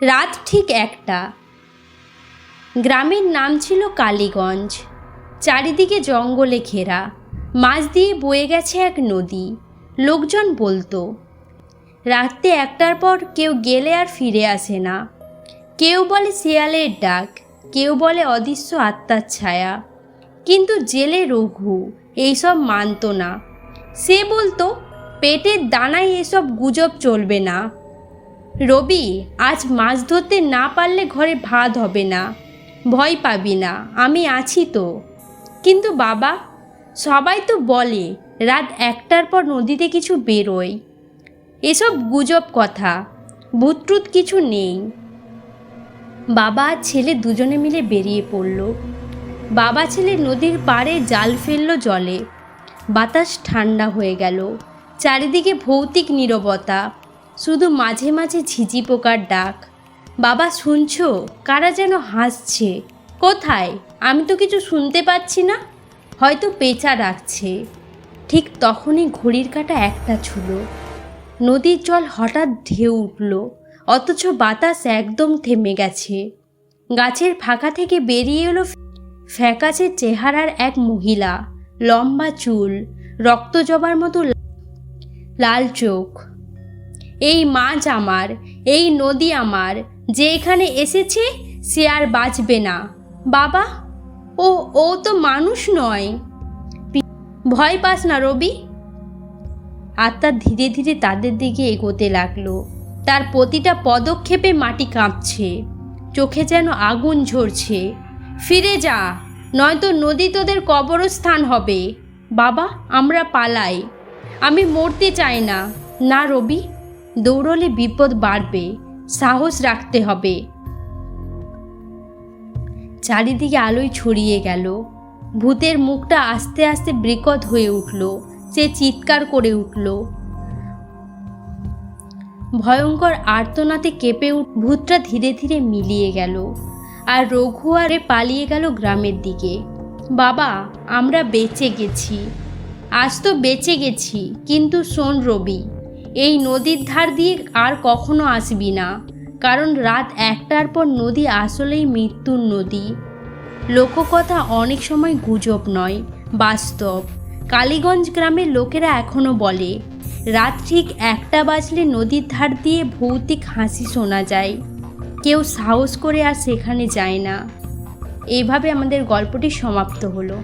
রাত ঠিক একটা। গ্রামের নাম ছিল কালীগঞ্জ। চারিদিকে জঙ্গলে ঘেরা। মাছ দিয়ে বয়ে গেছে এক নদী। লোকজন বলতো, রাত্রে একটার পর কেউ গেলে আর ফিরে আসে না। কেউ বলে শেয়ালের ডাক, কেউ বলে অদৃশ্য আত্মার ছায়া। কিন্তু জেলে রঘু এইসব মানতো না। সে বলতো, পেটের দানায় এসব গুজব চলবে না। রবি, আজ মাছ ধরতে না পারলে ঘরে ভাত হবে না। ভয় পাবি না, আমি আছি তো। কিন্তু বাবা, সবাই তো বলে, রাত একটার পর নদীতে কিছু বেরোয়। এসব গুজব কথা ভূতট্রুত কিছু নেই। বাবা আর ছেলে দুজনে মিলে বেরিয়ে পড়ল। বাবা ছেলে নদীর পাড়ে জাল ফেলল জলে। বাতাস ঠান্ডা হয়ে গেল। চারিদিকে ভৌতিক নীরবতা শুধু মাঝে মাঝে ঝিঝি পোকার ডাক। বাবা, শুনছো? কারা যেন হাসছে। কোথায়? আমি তো কিছু শুনতে পাচ্ছি না। হয়তো পেঁচা ডাকছে ঠিক তখনই ঘড়ির কাঁটা একটা ছুলো। নদীর জল হঠাৎ ঢেউ উঠল, অথচ বাতাস একদম থেমে গেছে। গাছের ফাঁকা থেকে বেরিয়ে এলো ফ্যাকাশে চেহারার এক মহিলা। লম্বা চুল, রক্ত জবার মতো লাল চোখ। এই মাছ আমার, এই নদী আমার যে এখানে এসেছে সে আর বাঁচবে না। বাবা, ও ও তো মানুষ নয়। ভয় পাস না রবি। আত্মা ধীরে ধীরে তাদের দিকে এগোতে লাগল। তার প্রতিটা পদক্ষেপে মাটি কাঁপছে। চোখে যেন আগুন ঝরছে। ফিরে যা, নয়তো নদী তোদের কবরস্থান হবে। বাবা, আমরা পালাই। আমি মরতে চাই না। না রবি। দৌড়লে বিপদ বাড়বে, সাহস রাখতে হবে। চারিদিকে আলোয় ছড়িয়ে গেল। ভূতের মুখটা আস্তে আস্তে বিকট হয়ে উঠল, সে চিৎকার করে উঠল। ভয়ঙ্কর আর্তনাতে কেঁপে উঠ ভূতটা ধীরে ধীরে মিলিয়ে গেল আর রঘু আরে পালিয়ে গেল গ্রামের দিকে। বাবা, আমরা বেঁচে গেছি। আজ তো বেঁচে গেছি, কিন্তু শোন রবি এই নদীর ধার দিয়ে আর কখনো আসবি না, কারণ রাত একটার পর নদী আসলেই মৃত্যুর নদী। লোককথা অনেক সময় গুজব নয়, বাস্তব। কালীগঞ্জ গ্রামের লোকেরা এখনও বলে, রাত ঠিক একটা বাজলে নদীর ধার দিয়ে ভৌতিক হাসি শোনা যায়। কেউ সাহস করে আর সেখানে যায় না। এইভাবে আমাদের গল্পটি সমাপ্ত হলো।